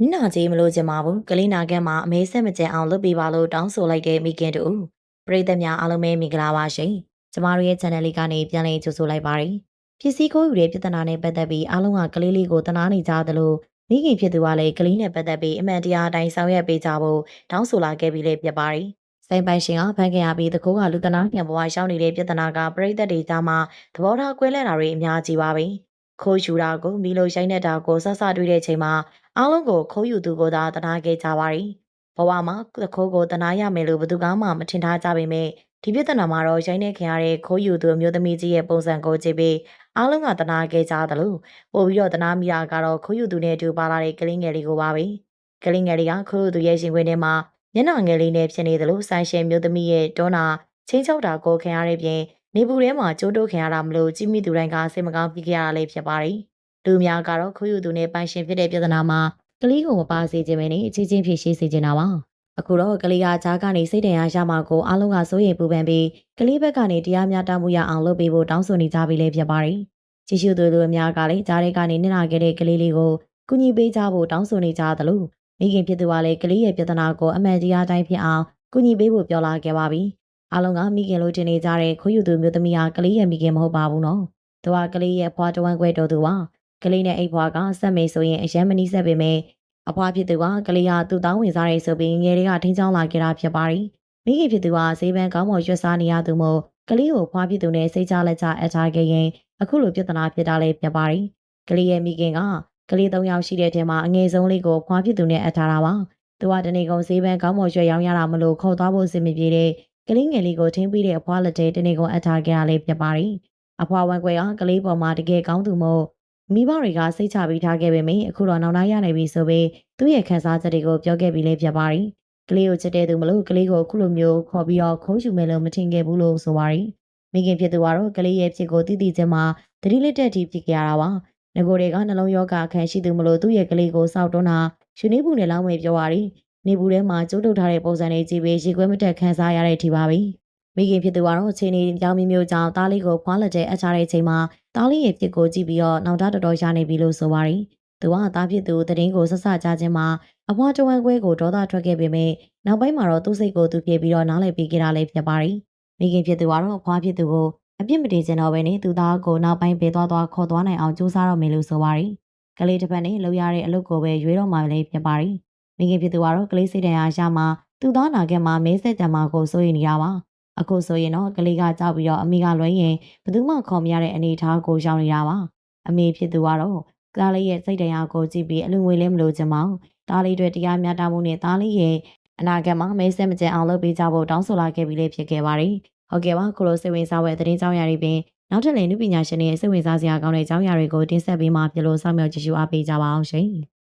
နင့်နာကြီးမလို့ချင်ပါဘူးကလေးနာကမှာအမေဆက်မကြံအောင်လုပ်ပေးပါလို့တောင်းဆိုလိုက်တဲ့မိခင်တူပရိသတ်များအားလုံးပဲမင်္ဂလာပါရှင်ကျမတို့ရဲ့ channel လေးကနေပြန်လည်ကြိုဆိုလိုက်ပါတယ်ပစ္စည်းကိုယူတဲ့ပြဿနာနဲ့ပတ်သက်ပြီးအားလုံးကကလေးလေးကိုတနာနေကြသလိုမိခင်ဖြစ်သူကလည်းကလေးနဲ့ပတ်သက်ပြီးအမှန်တရားအတိုင်းဆောင်ရွက်ပေးကြဖို့တောင်းဆိုလာခဲ့ပြီးလည်းဖြစ်ပါတယ်ဆိုင်ပိုင်ရှင်ကဖန်ခင်ရပြီးတကိုးကလူတနာပြန်ဘဝရှောင်းနေတဲ့ပြဿနာကပရိသတ်တွေကြားမှာသဘောထားကွဲလွဲတာတွေအများကြီးပါပဲ ခိုးယူတာကိုမီလိုရှိုင်းနေတာကိုဆဆတွေ့တဲ့ချိန်မှာအားလုံးကိုခိုးယူသူကိုသာတနာခဲ့ကြပါရီဘဝမှာသခိုးကိုတနာရမယ်လို့ဘယ်သူမှမထင်ထားကြပေမဲ့ဒီပြဿနာမှာတော့ရိုင်းနေခင်ရတဲ့ခိုးယူသူအမျိုးသမီးကြီးရဲ့ပုံစံကိုကြည့်ပြီးအားလုံးကတနာခဲ့ကြသလိုပို့ပြီးတော့တနာမိတာကတော့ခိုးယူသူနဲ့အတူပါလာတဲ့ကလေးငယ်လေးကိုပါပဲကလေးငယ်လေးကခိုးယူသူရဲ့ရှင်ခွင်ထဲမှာမျက်နှာငယ်လေးနဲ့ဖြစ်နေသလိုဆိုင်ရှင်မျိုးသမီးရဲ့တွန်းနာချင်းချောက်တာကိုခင်ရတဲ့ပြင် နေပူထဲမှာကျိုးတိုးခင်ရတာမလို့ကြီးမိသူတိုင်းကစိတ်မကောင်းဖြစ်ကြရတာလေးဖြစ်ပါတယ်လူများကတော့ခိုးယူသူနဲ့ပိုင်ရှင်ဖြစ်တဲ့ပြဿနာမှာကလေးကိုမပါစေခြင်းပဲနဲ့အချင်းချင်းဖြည့်ရှင်းစေချင်တာပါအခုတော့ကလေးကကြားကနေစိတ်တန်ရာရမှာကိုအားလုံးကစိုးရိမ်ပူပန်ပြီးကလေးဘက်ကနေတရားမျှတမှုရအောင်လုပ်ပေးဖို့တောင်းဆိုနေကြပြီလေဖြစ်ပါတယ်ကြည့်ရှုသူတို့အများကလည်းကြားထဲကနေနစ်နာခဲ့တဲ့ကလေးလေးကိုကူညီပေးကြဖို့တောင်းဆိုနေကြသလိုမိခင်ဖြစ်သူကလည်းကလေးရဲ့ပြဿနာကိုအမှန်တရားတိုင်းဖြစ်အောင်ကူညီပေးဖို့ပြောလာခဲ့ပါပြီ အားလုံးကမိခင်လိုထင်နေကြတဲ့ခွေးယူသူမျိုးသမီးဟာကလေးရဲ့မိခင်မဟုတ်ပါဘူးနော်သူကကလေးရဲ့ဖွားတဝမ်းခွဲတော်သူပါကလေးနဲ့အိတ်ဖွားကဆက်မေးဆိုရင်အရန်မနီးဆက်ပေမဲ့အဖွားဖြစ်သူကကလေးဟာသူ့တောင်းဝင်စားရဲဆိုပြီးငယ်တွေကထိန်းချောင်းလာခဲ့တာဖြစ်ပါတယ်။မိခင်ဖြစ်သူကဈေးပန်းကောင်းမွန်ရွှတ်စားနေရသူမို့ကလေးကိုဖွားဖြစ်သူနဲ့စိတ်ချလက်ချအထားခဲ့ရင်အခုလိုပြဿနာဖြစ်တာလည်းဖြစ်ပါတယ်။ကလေးရဲ့မိခင်ကကလေး၃ယောက်ရှိတဲ့ထဲမှာအငယ်ဆုံးလေးကိုဖွားဖြစ်သူနဲ့အထားတာပါ။သူကတနေ့ကုန်ဈေးပန်းကောင်းမွန်ရွှတ်ရောင်းရတာမလို့ခေါ်သွားဖို့စင်မပြေတဲ့ ကလေးငယ်လေးကိုထင်းပြီးတဲ့အဖွားလက်ထဲတနေ့ကုန်အထားခဲ့ရလေးဖြစ်ပါတယ်။အဖွားဝမ်းကွယ်ကကလေးပေါ်မှာတကယ်ကောင်းသူမို့မိဘတွေကစိတ်ချပြီးထားခဲ့ပေမယ့်အခုတော့နောက်နောက်ရနေပြီဆိုပြီးသူ့ရဲ့ခန်းစားချက်တွေကိုပြောခဲ့ပြီးလေးဖြစ်ပါတယ်။ကလေးကိုချစ်တဲ့သူမလို့ကလေးကိုအခုလိုမျိုးခေါ်ပြီးတော့ခိုးယူမယ်လို့မထင်ခဲ့ဘူးလို့ဆိုပါတယ်။မိခင်ဖြစ်သူကတော့ကလေးရဲ့ဖြစ်ကိုတည်တည်ချင်းမှာတတိလက်တက်တီဖြစ်ကြရတာပါ။ငကိုတွေကနှလုံးရောဂါခံရှိသူမလို့သူ့ရဲ့ကလေးကိုစောက်တွန်းတာယူနေဘူးနဲ့လောင်းဝဲပြောပါရီ။ နေဘူးထဲမှာကျိုးတုတ်ထားတဲ့ပုံစံတွေကြည့်ပြီးရေခွဲမတက်ခန်းစားရတဲ့အထိပါပဲ။မိခင်ဖြစ်သူကတော့ခြေနေကြောင်မျိုးမျိုးကြောင့်တားလေးကိုဖွားလက်တဲ့အချတဲ့ချိန်မှာတားလေးရဲ့ဖြစ်ကိုကြည့်ပြီးတော့နောက်သားတော်တော်ရနေပြီလို့ဆိုပါရီ။သူကသားဖြစ်သူတရင်ကိုဆဆကြခြင်းမှာအဖွားတဝမ်းခွဲကိုဒေါသထွက်ခဲ့ပေမဲ့နောက်ပိုင်းမှာတော့သူ့စိတ်ကိုသူပြေပြီးတော့နားလည်ပြီးကြတာလည်းဖြစ်ပါရီ။မိခင်ဖြစ်သူကတော့အဖွားဖြစ်သူကိုအပြစ်မတင်ချင်တော့ဘဲနဲ့သူသားကိုနောက်ပိုင်းပေးသွားသွားခေါ်သွားနိုင်အောင်ကြိုးစားတော့မယ်လို့ဆိုပါရီ။ကလေးတစ်ဖက်နဲ့လှုပ်ရတဲ့အလုပ်ကိုပဲရွေးတော့မှလည်းဖြစ်ပါရီ။ မိခင်ဖြစ်သူကတော့ကလေးစိတ်တရားရမှသူသားနာခဲ့မှာမဲဆက်ကြမှာကိုစိုးရိမ်နေတာပါ။အခုဆိုရင်တော့ကလေးကကြောက်ပြီးတော့အမေကလွှဲရင်ဘယ်သူမှခေါ်မရတဲ့အနေအထားကိုရောက်နေတာပါအမေဖြစ်သူကတော့ကားလေးရဲ့စိတ်တရားကိုကြည့်ပြီးအလူငွေလည်းမလိုချင်ပါဘူးတားလေးတွေတရားမျှတမှုနဲ့တားလေးရဲ့အနာဂတ်မှာမဲဆဲမကျန်အောင်လုပ်ပေးကြဖို့တောင်းဆိုလာခဲ့ပြီးလည်းဖြစ်ခဲ့ပါတယ်ဟုတ်ကဲ့ပါခုလိုစိတ်ဝင်စားတဲ့သတင်းကြောင်းရာတွေပင်နောက်ထပ်လည်းနုပညာရှင်တွေရဲ့စိတ်ဝင်စားစရာကောင်းတဲ့အကြောင်းအရာတွေကိုတင်ဆက်ပေးမှာဖြစ်လို့စောင့်မျှော်ကြည့်ရှုအားပေးကြပါအောင်ရှင်